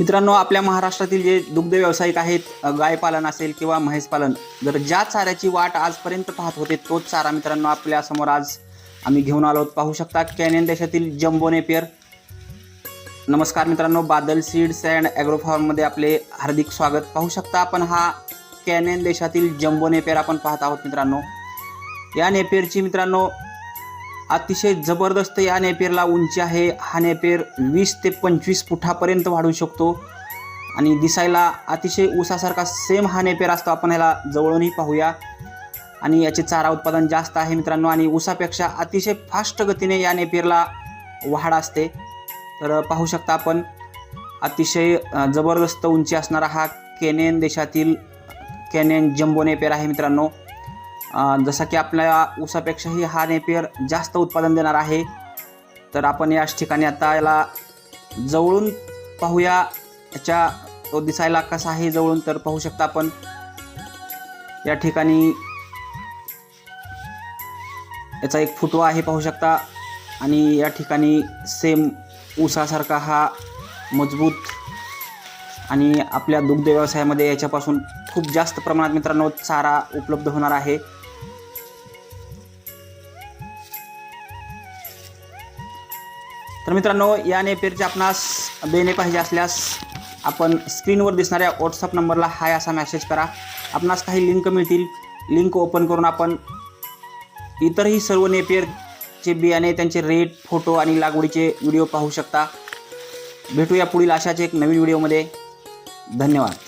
मित्रांनो आपल्या महाराष्ट्रातील जे दुग्ध व्यावसायिक आहेत गायपालन असेल किंवा म्हैसपालन जर ज्या चाऱ्याची वाट आजपर्यंत पाहत होते तोच चारा मित्रांनो आपल्यासमोर आज आम्ही घेऊन आलो आहोत. पाहू शकता कॅनियन देशातील जम्बो नेपियर नमस्कार मित्रांनो बादल सीड्स अँड ॲग्रोफार्ममध्ये आपले हार्दिक स्वागत. पाहू शकता आपण हा कॅनियन देशातील जम्बो नेपियर आपण पाहत आहोत मित्रांनो. या नेपियरची मित्रांनो अतिशय जबरदस्त या नेपेरला उंची आहे. हा नेपेर वीस ते पंचवीस फुटापर्यंत वाढू शकतो. आणि दिसायला अतिशय ऊसासारखा सेम हा नेपेर असतो. आपण ह्याला जवळूनही पाहूया. आणि याचे चारा उत्पादन जास्त आहे मित्रांनो. आणि ऊसापेक्षा अतिशय फास्ट गतीने या नेपेरला वाढ असते. तर पाहू शकता आपण अतिशय जबरदस्त उंची असणारा हा केनेन देशातील केनेन जम्बो नेपेर आहे मित्रांनो. जसा की आपल्या ऊसापेक्षाही हा नेपियर जास्त उत्पादन देणार आहे. तर आपण याच ठिकाणी आता याला जवळून पाहूया. याच्या तो दिसायला कसा आहे जवळून तर पाहू शकता आपण. या ठिकाणी याचा एक फुटवा आहे पाहू शकता. आणि या ठिकाणी सेम ऊसासारखा हा मजबूत आणि आपल्या दुग्ध व्यवसायामध्ये याच्यापासून खूप जास्त प्रमाणात मित्रांनो चारा उपलब्ध होणार आहे. तर मित्रांनो या नेपेरचे आपणास बेने पाहिजे असल्यास आपण स्क्रीनवर दिसणाऱ्या व्हॉट्सअप नंबरला हाय असा मेसेज करा. आपणास काही लिंक मिळतील. लिंक ओपन करून आपण इतरही सर्व नेपियरचे बियाणे त्यांचे रेट फोटो आणि लागवडीचे व्हिडिओ पाहू शकता. भेटूया पुढील अशाच एक नवीन व्हिडिओमध्ये धन्यवाद.